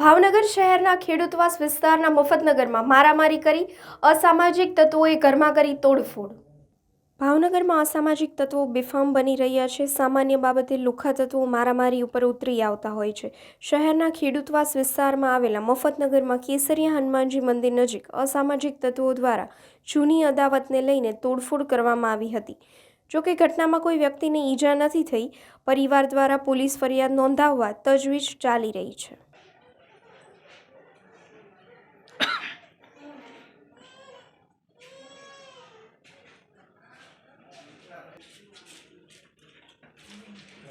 ભાવનગર શહેરના ખેડૂતવાસ વિસ્તારના મફતનગરમાં મારામારી કરી અસામાજિક તત્વોએ ઘરમાં કરી તોડફોડ. ભાવનગરમાં અસામાજિક તત્વો બેફામ બની રહ્યા છે. સામાન્ય બાબતે લુખા તત્વો મારામારી ઉપર ઉતરી આવતા હોય છે. શહેરના ખેડૂતવાસ વિસ્તારમાં આવેલા મફતનગરમાં કેસરિયા હનુમાનજી મંદિર નજીક અસામાજિક તત્વો દ્વારા જૂની અદાવતને લઈને તોડફોડ કરવામાં આવી હતી. જોકે ઘટનામાં કોઈ વ્યક્તિને ઈજા નથી થઈ, પરિવાર દ્વારા પોલીસ ફરિયાદ નોંધાવવા તજવીજ ચાલી રહી છે.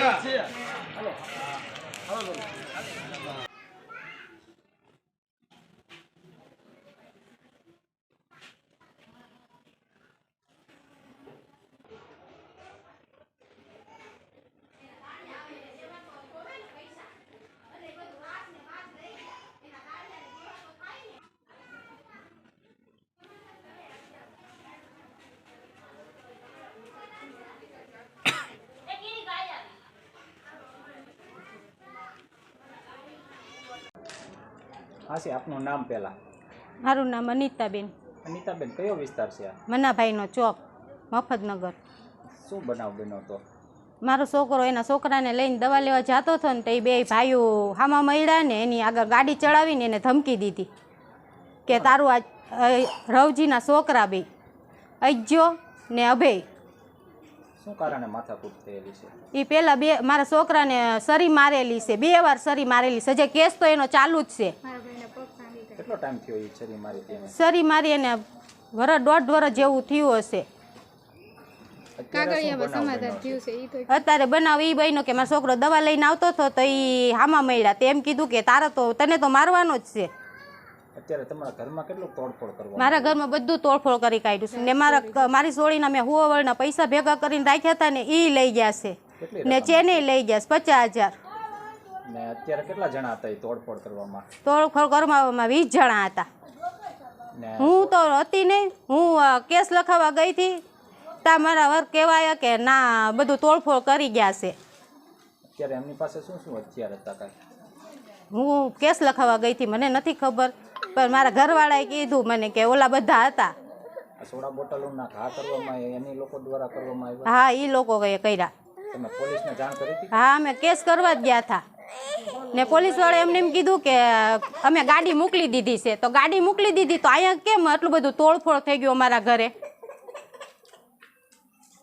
થેન્ક યુ આ જોશનભાઈ હા છે આપનું નામ પહેલા? મારું નામ અનિતાબેન. અનિતાબેન કયો વિસ્તાર છે આ? મનાભાઈનો ચોક મફતનગર. શું બનાવ બન્યો તો? મારો છોકરો એના છોકરાને લઈને દવા લેવા જતો હતો ને તો એ બે ભાઈઓ હામા મળ્યા ને એની આગળ ગાડી ચડાવીને એને ધમકી દીધી. કે તારું આ રવજીના છોકરા બે અજ્યો ને અભય. શું કારણે માથાકૂટ થયેલી છે? એ પહેલાં બે મારા છોકરાને સરી મારેલી છે બે વાર સરી મારેલી છે. જે કેસ તો એનો ચાલુ જ છે. કેટલો ટાઈમ થયો એ છરી મારી તેને સરી મારી એને વરસ દોઢ વરસ જેવું થયું હશે. અત્યારે બનાવ? અત્યારે એ બન્યો કે મારો છોકરો દવા લઈને આવતો હતો તો એ હામા મળ્યા. તે એમ કીધું કે તારે તો તને તો મારવાનો જ છે. અત્યારે તમારા ઘરમાં કેટલું તોડફોડ કરવા મારા ઘરમાં બધું તોડફોડ કરી કાઢ્યું છે. ને મારા મારી સોળીના મેં હુવાવળના પૈસા ભેગા કરીને રાખ્યા હતા ને એ લઈ ગયા છે. ને ચેને લઈ ગયા છે પચાસ હજાર. ને અત્યારે કેટલા જણા હતા એ તોડફોડ કરવામાં? તોડફોડ કરવામાં વીસ જણા હતા. હું તો હતી નહીં. હું કેસ લખાવવા ગઈ હતી. તા મારા વર્ગ કહેવાય કે ના બધું તોડફોડ કરી ગયા છે. અત્યારે એમની પાસે શું શું હથિયાર હતા કાંઈ? હું કેસ લખાવવા ગઈ હતી મને નથી ખબર. પણ મારા ઘરવાળાએ કીધું મને કે ઓલા બધા હતા. સોડા બોટલોના ઘા કરવામાં એની લોકો દ્વારા કરવામાં આવ્યા? હા એ લોકો કર્યા. તમે પોલીસને જાણ કરી હતી? હા અમે કેસ કરવા જ ગયા હતા. ને પોલીસવાળા એમને એમ કીધું કે અમે ગાડી મોકલી દીધી છે. તો ગાડી મોકલી દીધી તો અહીંયા કેમ આટલું બધું તોડફોડ થઈ ગયું અમારા ઘરે?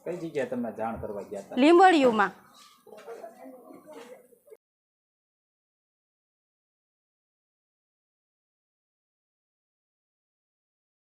કઈ જગ્યાએ તમે જાણ કરવા ગયા હતા? લીંબડિયુંમાં